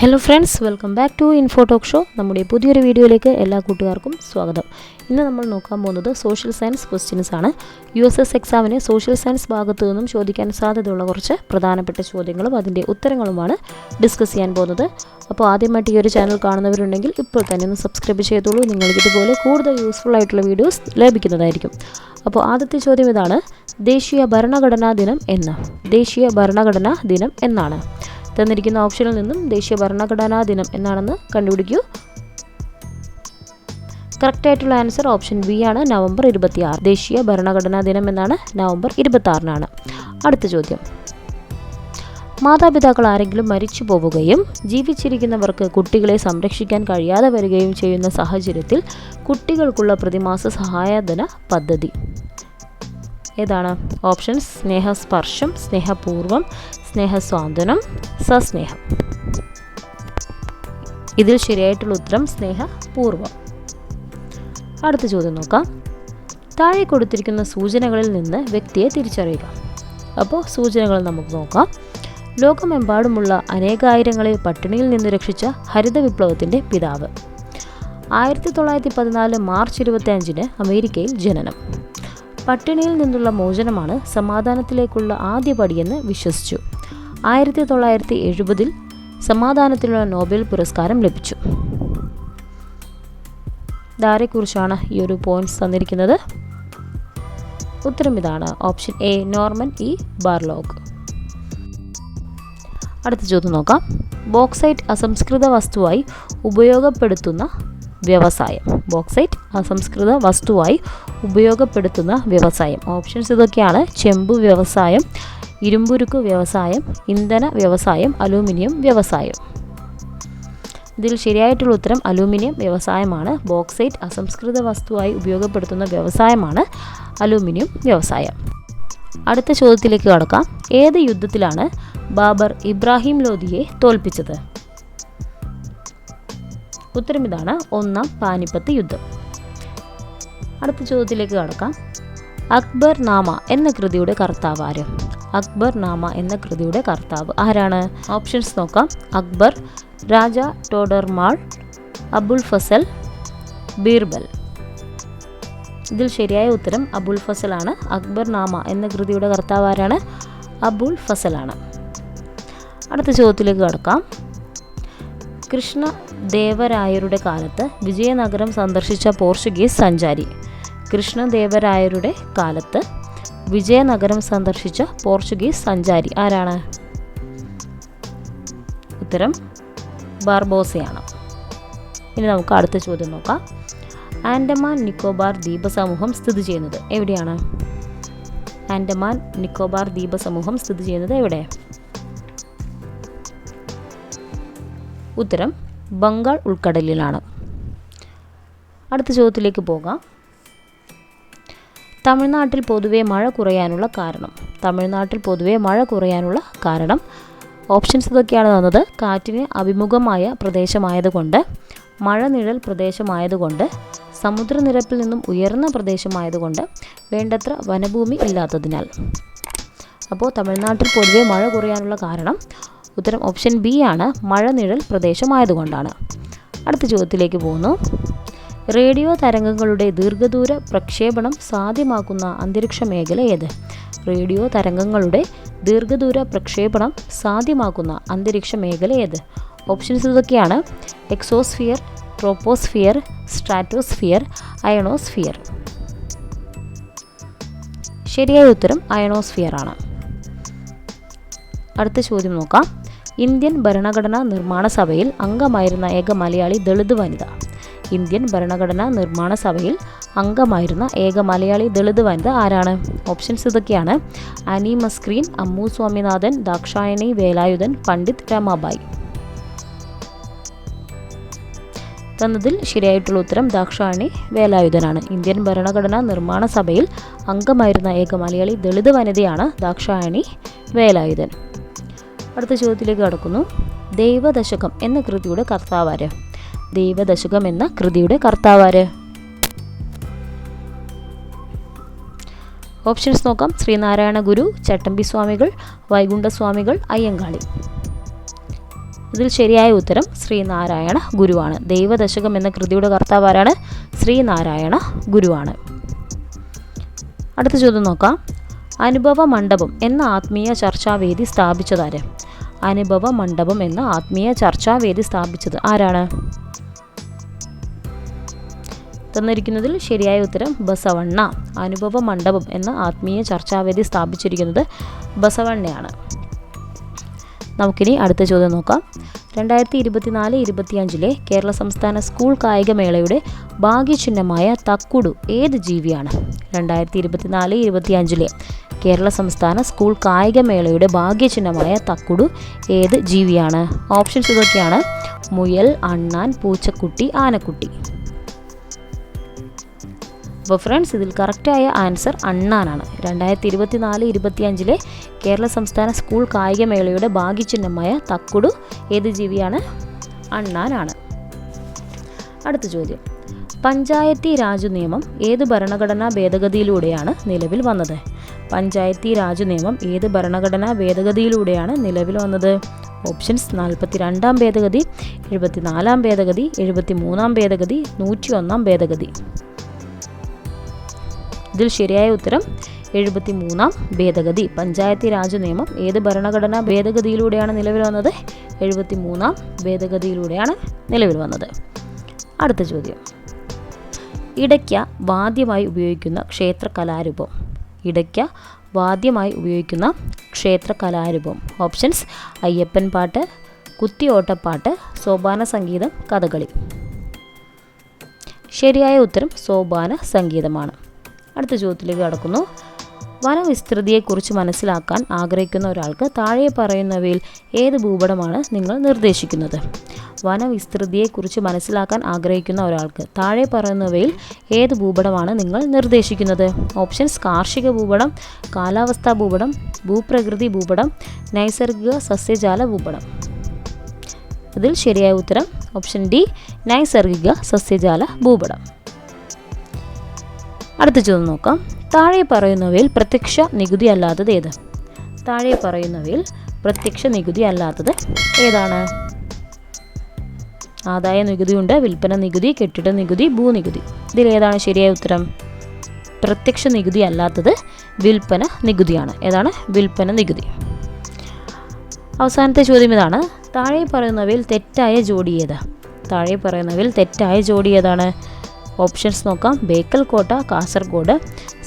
Hello friends welcome back to info talk show നമ്മുടെ പുതിയൊരു വീഡിയോയിലേക്ക് എല്ലാ കൂട്ടുകാർക്കും സ്വാഗതം. ഇന്ന് നമ്മൾ നോക്കാൻ പോകുന്നത് സോഷ്യൽ സയൻസ് ക്വസ്റ്റ്യൻസ് ആണ്. യു എസ് എസ് എക്സാമിന് സോഷ്യൽ സയൻസ് ഭാഗത്തു നിന്നും ചോദിക്കാൻ സാധ്യതയുള്ള കുറച്ച് പ്രധാനപ്പെട്ട ചോദ്യങ്ങളും അതിന്റെ ഉത്തരങ്ങളുമാണ് ഡിസ്കസ് ചെയ്യാൻ പോകുന്നത്. അപ്പോൾ ആദ്യമായിട്ട് ഈ ഒരു ചാനൽ കാണുന്നവരുണ്ടെങ്കിൽ ഇപ്പോൾ തന്നെ ഒന്ന് സബ്സ്ക്രൈബ് ചെയ്തോളൂ. നിങ്ങൾക്ക് ഇതുപോലെ കൂടുതൽ യൂസ്ഫുൾ ആയിട്ടുള്ള വീഡിയോസ് ലഭിക്കുന്നതായിരിക്കും. അപ്പോൾ ആദ്യത്തെ ചോദ്യം ഇതാണ് ദേശീയ ഭരണഘടനാ ദിനം എന്ന്. ദേശീയ ഭരണഘടനാ ദിനം എന്നാണ്. തന്നിരിക്കുന്ന ഓപ്ഷനിൽ നിന്നും ദേശീയ ഭരണഘടനാ ദിനം എന്നാണെന്ന് കണ്ടുപിടിക്കൂ. കറക്റ്റായിട്ടുള്ള ആൻസർ ഓപ്ഷൻ ബി ആണ്. നവംബർ ഇരുപത്തി ആറ് ദേശീയ ഭരണഘടനാ ദിനം എന്നാണ് നവംബർ ഇരുപത്തി ആറിനാണ് അടുത്ത ചോദ്യം. മാതാപിതാക്കൾ ആരെങ്കിലും മരിച്ചു പോവുകയും ജീവിച്ചിരിക്കുന്നവർക്ക് കുട്ടികളെ സംരക്ഷിക്കാൻ കഴിയാതെ വരികയും ചെയ്യുന്ന സാഹചര്യത്തിൽ കുട്ടികൾക്കുള്ള പ്രതിമാസ സഹായധന പദ്ധതി. ഏതാണ്? ഓപ്ഷൻ സ്നേഹസ്പർശം സ്നേഹപൂർവം സ്നേഹസ്വാന്തനം സസ്നേഹം. ഇതിൽ ശരിയായിട്ടുള്ള ഉത്തരം സ്നേഹപൂർവം. അടുത്ത ചോദ്യം നോക്കാം. താഴെ കൊടുത്തിരിക്കുന്ന സൂചനകളിൽ നിന്ന് വ്യക്തിയെ തിരിച്ചറിയുക. അപ്പോൾ സൂചനകൾ നമുക്ക് നോക്കാം. ലോകമെമ്പാടുമുള്ള അനേകായിരങ്ങളെ പട്ടിണിയിൽ നിന്ന് രക്ഷിച്ച ഹരിത വിപ്ലവത്തിന്റെ പിതാവ്. ആയിരത്തി തൊള്ളായിരത്തി പതിനാല് മാർച്ച് ഇരുപത്തി അഞ്ചിന് അമേരിക്കയിൽ ജനനം. പട്ടിണിയിൽ നിന്നുള്ള മോചനമാണ് സമാധാനത്തിലേക്കുള്ള ആദ്യ പടിയെന്ന് വിശ്വസിച്ചു. ആയിരത്തി തൊള്ളായിരത്തി എഴുപതിൽ സമാധാനത്തിനുള്ള നോബൽ പുരസ്കാരം ലഭിച്ചു. ഇതാരെക്കുറിച്ചാണ് ഈ ഒരു പോയിന്റ്സ് തന്നിരിക്കുന്നത്? ഉത്തരം ഇതാണ്. Option A Norman E Borlaug അടുത്ത ചോദ്യം നോക്കാം. ബോക്സൈറ്റ് അസംസ്കൃത വസ്തുവായി ഉപയോഗപ്പെടുത്തുന്ന വ്യവസായം. ബോക്സൈറ്റ് അസംസ്കൃത വസ്തുവായി ഉപയോഗപ്പെടുത്തുന്ന വ്യവസായം. ഓപ്ഷൻസ് ഇതൊക്കെയാണ്. ചെമ്പ് വ്യവസായം ഇരുമ്പുരുക്ക് വ്യവസായം ഇന്ധന വ്യവസായം അലൂമിനിയം വ്യവസായം. ഇതിൽ ശരിയായിട്ടുള്ള ഉത്തരം അലൂമിനിയം വ്യവസായമാണ്. ബോക്സൈറ്റ് അസംസ്കൃത വസ്തുവായി ഉപയോഗപ്പെടുത്തുന്ന വ്യവസായമാണ് അലൂമിനിയം വ്യവസായം. അടുത്ത ചോദ്യത്തിലേക്ക് കടക്കാം. ഏത് യുദ്ധത്തിലാണ് ബാബർ ഇബ്രാഹിം ലോധിയെ തോൽപ്പിച്ചത്? ഉത്തരം ഇതാണ് ഒന്നാം പാനിപ്പത്ത് യുദ്ധം. അടുത്ത ചോദ്യത്തിലേക്ക് കടക്കാം. അക്ബർ നാമ എന്ന കൃതിയുടെ കർത്താവ് ആര് അക്ബർ നാമ എന്ന കൃതിയുടെ കർത്താവ്. ആരാണ്? ഓപ്ഷൻസ് നോക്കാം. അക്ബർ രാജ ടോഡർമാൾ അബുൽ ഫസൽ ബീർബൽ. ഇതിൽ ശരിയായ ഉത്തരം അബുൽ ഫസലാണ് അക്ബർ നാമ എന്ന കൃതിയുടെ കർത്താവ് ആരാണ്? അബുൽ ഫസലാണ് അടുത്ത ചോദ്യത്തിലേക്ക് കടക്കാം. കൃഷ്ണ ദേവരായരുടെ കാലത്ത് വിജയനഗരം സന്ദർശിച്ച പോർച്ചുഗീസ് സഞ്ചാരി. കൃഷ്ണദേവരായരുടെ കാലത്ത് വിജയനഗരം സന്ദർശിച്ച പോർച്ചുഗീസ് സഞ്ചാരി ആരാണ്? ഉത്തരം ബാർബോസയാണ്. ഇനി നമുക്ക് അടുത്ത ചോദ്യം നോക്കാം. ആൻഡമാൻ നിക്കോബാർ ദ്വീപസമൂഹം സ്ഥിതി ചെയ്യുന്നത് എവിടെയാണ്? ആൻഡമാൻ നിക്കോബാർ ദ്വീപസമൂഹം സ്ഥിതി ചെയ്യുന്നത് എവിടെ? ഉത്തരം ബംഗാൾ ഉൾക്കടലിലാണ്. അടുത്ത ചോദ്യത്തിലേക്ക് പോകാം. തമിഴ്നാട്ടിൽ പൊതുവെ മഴ കുറയാനുള്ള കാരണം. തമിഴ്നാട്ടിൽ പൊതുവെ മഴ കുറയാനുള്ള കാരണം. ഓപ്ഷൻസ് ഇതൊക്കെയാണ് തന്നത്. കാറ്റിന് അഭിമുഖമായ പ്രദേശമായതുകൊണ്ട് മഴനിഴൽ പ്രദേശമായതുകൊണ്ട് സമുദ്രനിരപ്പിൽ നിന്നും ഉയർന്ന പ്രദേശമായതുകൊണ്ട് വേണ്ടത്ര വനഭൂമി ഇല്ലാത്തതിനാൽ. അപ്പോൾ തമിഴ്നാട്ടിൽ പൊതുവെ മഴ കുറയാനുള്ള കാരണം ഉത്തരം ഓപ്ഷൻ ബി ആണ്. മഴനിഴൽ പ്രദേശമായതുകൊണ്ടാണ്. അടുത്ത ചോദ്യത്തിലേക്ക് പോകുന്നു. റേഡിയോ തരംഗങ്ങളുടെ ദീർഘദൂര പ്രക്ഷേപണം സാധ്യമാക്കുന്ന അന്തരീക്ഷ മേഖല ഏത്? റേഡിയോ തരംഗങ്ങളുടെ ദീർഘദൂര പ്രക്ഷേപണം സാധ്യമാക്കുന്ന അന്തരീക്ഷ മേഖല ഏത്? ഓപ്ഷൻസ് ഇതൊക്കെയാണ്. എക്സോസ്ഫിയർ ട്രോപ്പോസ്ഫിയർ സ്ട്രാറ്റോസ്ഫിയർ അയണോസ്ഫിയർ ശരിയായ ഉത്തരം അയണോസ്ഫിയർ ആണ്. അടുത്ത ചോദ്യം നോക്കാം. ഇന്ത്യൻ ഭരണഘടനാ നിർമ്മാണ സഭയിൽ അംഗമായിരുന്ന ഏക മലയാളി ദളിത് വനിത. ഇന്ത്യൻ ഭരണഘടനാ നിർമ്മാണ സഭയിൽ അംഗമായിരുന്ന ഏക മലയാളി ദളിത് വനിത ആരാണ്? ഓപ്ഷൻസ് ഇതൊക്കെയാണ്. അനി മസ്ക്രീൻ അമ്മു സ്വാമിനാഥൻ ദാക്ഷായണി വേലായുധൻ പണ്ഡിറ്റ് രമാബായി. തന്നതിൽ ശരിയായിട്ടുള്ള ഉത്തരം ദാക്ഷായണി വേലായുധനാണ്. ഇന്ത്യൻ ഭരണഘടനാ നിർമ്മാണ സഭയിൽ അംഗമായിരുന്ന ഏക മലയാളി ദളിത് വനിതയാണ് ദാക്ഷായണി വേലായുധൻ. അടുത്ത ചോദ്യത്തിലേക്ക് കടക്കുന്നു. ദൈവദശകം എന്ന കൃതിയുടെ കർത്താവാര് ദൈവദശകം എന്ന കൃതിയുടെ കർത്താവാര്. ഓപ്ഷൻസ് നോക്കാം. ശ്രീനാരായണ ഗുരു ചട്ടമ്പി സ്വാമികൾ വൈകുണ്ഠസ്വാമികൾ അയ്യങ്കാളി. ഇതിൽ ശരിയായ ഉത്തരം ശ്രീനാരായണ ഗുരുവാണ്. ദൈവദശകം എന്ന കൃതിയുടെ കർത്താവാരാണ് ശ്രീനാരായണ ഗുരുവാണ്. അടുത്ത ചോദ്യം നോക്കാം. അനുഭവ മണ്ഡപം എന്ന ആത്മീയ ചർച്ചാവേദി സ്ഥാപിച്ചതാര്? അനുഭവ മണ്ഡപം എന്ന ആത്മീയ ചർച്ചാവേദി സ്ഥാപിച്ചത് ആരാണ്? തന്നിരിക്കുന്നതിൽ ശരിയായ ഉത്തരം ബസവണ്ണ. അനുഭവ മണ്ഡപം എന്ന ആത്മീയ ചർച്ചാവേദി സ്ഥാപിച്ചിരിക്കുന്നത് ബസവണ്ണയാണ്. നമുക്കിനി അടുത്ത ചോദ്യം നോക്കാം. രണ്ടായിരത്തി ഇരുപത്തിനാല് ഇരുപത്തിയഞ്ചിലെ കേരള സംസ്ഥാന സ്കൂൾ കായികമേളയുടെ ഭാഗ്യചിഹ്നമായ തക്കുടു ഏത് ജീവിയാണ്? രണ്ടായിരത്തി ഇരുപത്തിനാല് ഇരുപത്തിയഞ്ചിലെ കേരള സംസ്ഥാന സ്കൂൾ കായികമേളയുടെ ഭാഗ്യചിഹ്നമായ തക്കുടു ഏത് ജീവിയാണ്? ഓപ്ഷൻസ് ഇതൊക്കെയാണ്. മുയൽ അണ്ണാൻ പൂച്ചക്കുട്ടി ആനക്കുട്ടി. അപ്പോൾ ഫ്രണ്ട്സ് ഇതിൽ കറക്റ്റായ ആൻസർ അണ്ണാനാണ് രണ്ടായിരത്തി ഇരുപത്തി നാല് ഇരുപത്തിയഞ്ചിലെ കേരള സംസ്ഥാന സ്കൂൾ കായികമേളയുടെ ഭാഗ്യചിഹ്നമായ തക്കുടു ഏത് ജീവിയാണ്? അണ്ണാനാണ് അടുത്ത ചോദ്യം. പഞ്ചായത്തി രാജ് നിയമം ഏത് ഭരണഘടനാ ഭേദഗതിയിലൂടെയാണ് നിലവിൽ വന്നത്? പഞ്ചായത്തി രാജ് നിയമം ഏത് ഭരണഘടനാ ഭേദഗതിയിലൂടെയാണ് നിലവിൽ വന്നത്? ഓപ്ഷൻസ് നാൽപ്പത്തി രണ്ടാം ഭേദഗതി എഴുപത്തിനാലാം ഭേദഗതി എഴുപത്തി മൂന്നാം ഭേദഗതി നൂറ്റി ഒന്നാം ഭേദഗതി. ഇതിൽ ശരിയായ ഉത്തരം എഴുപത്തി മൂന്നാം ഭേദഗതി. പഞ്ചായത്തി രാജ് നിയമം ഏത് ഭരണഘടനാ ഭേദഗതിയിലൂടെയാണ് നിലവിൽ വന്നത്? എഴുപത്തി മൂന്നാം ഭേദഗതിയിലൂടെയാണ് നിലവിൽ വന്നത്. അടുത്ത ചോദ്യം. ഇടയ്ക്ക വാദ്യമായി ഉപയോഗിക്കുന്ന ക്ഷേത്ര കലാരൂപം. ഇടയ്ക്ക വാദ്യമായി ഉപയോഗിക്കുന്ന ക്ഷേത്ര കലാരൂപം. ഓപ്ഷൻസ് അയ്യപ്പൻ പാട്ട് കുത്തിയോട്ടപ്പാട്ട് സോപാന സംഗീതം കഥകളി. ശരിയായ ഉത്തരം സോപാന സംഗീതമാണ്. അടുത്ത ചോദ്യത്തിലേക്ക് കടക്കുന്നു. വനവിസ്തൃതിയെക്കുറിച്ച് മനസ്സിലാക്കാൻ ആഗ്രഹിക്കുന്ന ഒരാൾക്ക് താഴെ പറയുന്നവയിൽ ഏത് ഭൂപടമാണ് നിങ്ങൾ നിർദ്ദേശിക്കുന്നത്? വനവിസ്തൃതിയെക്കുറിച്ച് മനസ്സിലാക്കാൻ ആഗ്രഹിക്കുന്ന ഒരാൾക്ക് താഴെ പറയുന്നവയിൽ ഏത് ഭൂപടമാണ് നിങ്ങൾ നിർദ്ദേശിക്കുന്നത്? ഓപ്ഷൻസ് കാർഷിക ഭൂപടം കാലാവസ്ഥാ ഭൂപടം ഭൂപ്രകൃതി ഭൂപടം നൈസർഗിക സസ്യജാല ഭൂപടം. ഇതിൽ ശരിയായ ഉത്തരം ഓപ്ഷൻ ഡി നൈസർഗിക സസ്യജാല ഭൂപടം. അടുത്ത ചോദ്യം നോക്കാം. താഴെ പറയുന്നവയിൽ പ്രത്യക്ഷ നികുതി അല്ലാത്തത് ഏത്? താഴെ പറയുന്നവയിൽ പ്രത്യക്ഷ നികുതി അല്ലാത്തത് ഏതാണ്? ആദായ നികുതിയുണ്ട് വിൽപ്പന നികുതി കെട്ടിട നികുതി ഭൂനികുതി. ഏതാണ് ശരിയായ ഉത്തരം? പ്രത്യക്ഷ നികുതി അല്ലാത്തത് വിൽപ്പന നികുതിയാണ്. ഏതാണ്? വിൽപ്പന നികുതി. അവസാനത്തെ ചോദ്യം ഇതാണ്. താഴെ പറയുന്നവയിൽ തെറ്റായ ജോഡി ഏതാ? താഴെ പറയുന്നവയിൽ തെറ്റായ ജോഡി ഏതാണ്? ഓപ്ഷൻസ് നോക്കാം. ബേക്കൽ കോട്ട കാസർഗോഡ്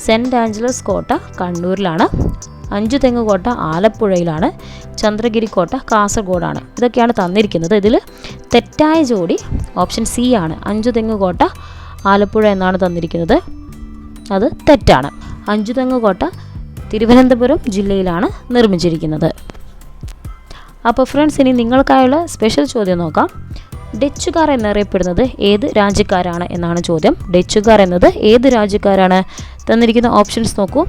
സെന്റ് ആഞ്ചലസ് കോട്ട കണ്ണൂരിലാണ്. അഞ്ചു തെങ്ങ് കോട്ട ആലപ്പുഴയിലാണ്. ചന്ദ്രഗിരി കോട്ട കാസർഗോഡാണ്. ഇതൊക്കെയാണ് തന്നിരിക്കുന്നത്. ഇതിൽ തെറ്റായ ജോഡി ഓപ്ഷൻ സി ആണ്. അഞ്ചു തെങ്ങ് കോട്ട ആലപ്പുഴ എന്നാണ് തന്നിരിക്കുന്നത്. അത് തെറ്റാണ്. അഞ്ചു തെങ്ങ് കോട്ട തിരുവനന്തപുരം ജില്ലയിലാണ് നിർമ്മിച്ചിരിക്കുന്നത്. അപ്പോൾ ഫ്രണ്ട്സ് ഇനി നിങ്ങൾക്കായുള്ള സ്പെഷ്യൽ ചോദ്യം നോക്കാം. ഡച്ചുകാർ എന്നറിയപ്പെടുന്നത് ഏത് രാജ്യക്കാരാണ് എന്നാണ് ചോദ്യം. ഡച്ചുകാർ എന്നത് ഏത് രാജ്യക്കാരാണ്? തന്നിരിക്കുന്ന ഓപ്ഷൻസ് നോക്കൂ.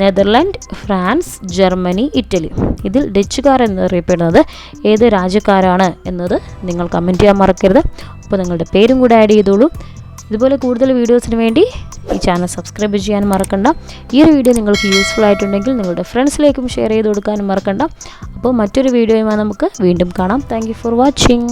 Netherland France Germany Italy. ഇതിൽ ഡച്ചുകാർ എന്നറിയപ്പെടുന്നത് ഏത് രാജ്യക്കാരാണ് എന്നത് നിങ്ങൾ കമന്റ് ചെയ്യാൻ മറക്കരുത്. അപ്പോൾ നിങ്ങളുടെ പേരും കൂടെ ആഡ് ചെയ്തോളൂ. ഇതുപോലെ കൂടുതൽ വീഡിയോസിന് വേണ്ടി ഈ ചാനൽ സബ്സ്ക്രൈബ് ചെയ്യാൻ മറക്കണ്ട. ഈ ഒരു വീഡിയോ നിങ്ങൾക്ക് യൂസ്ഫുൾ ആയിട്ടുണ്ടെങ്കിൽ നിങ്ങളുടെ ഫ്രണ്ട്സിലേക്കും ഷെയർ ചെയ്ത് കൊടുക്കാനും മറക്കണ്ട. അപ്പോൾ മറ്റൊരു വീഡിയോയുമായി നമുക്ക് വീണ്ടും കാണാം. Thank for watching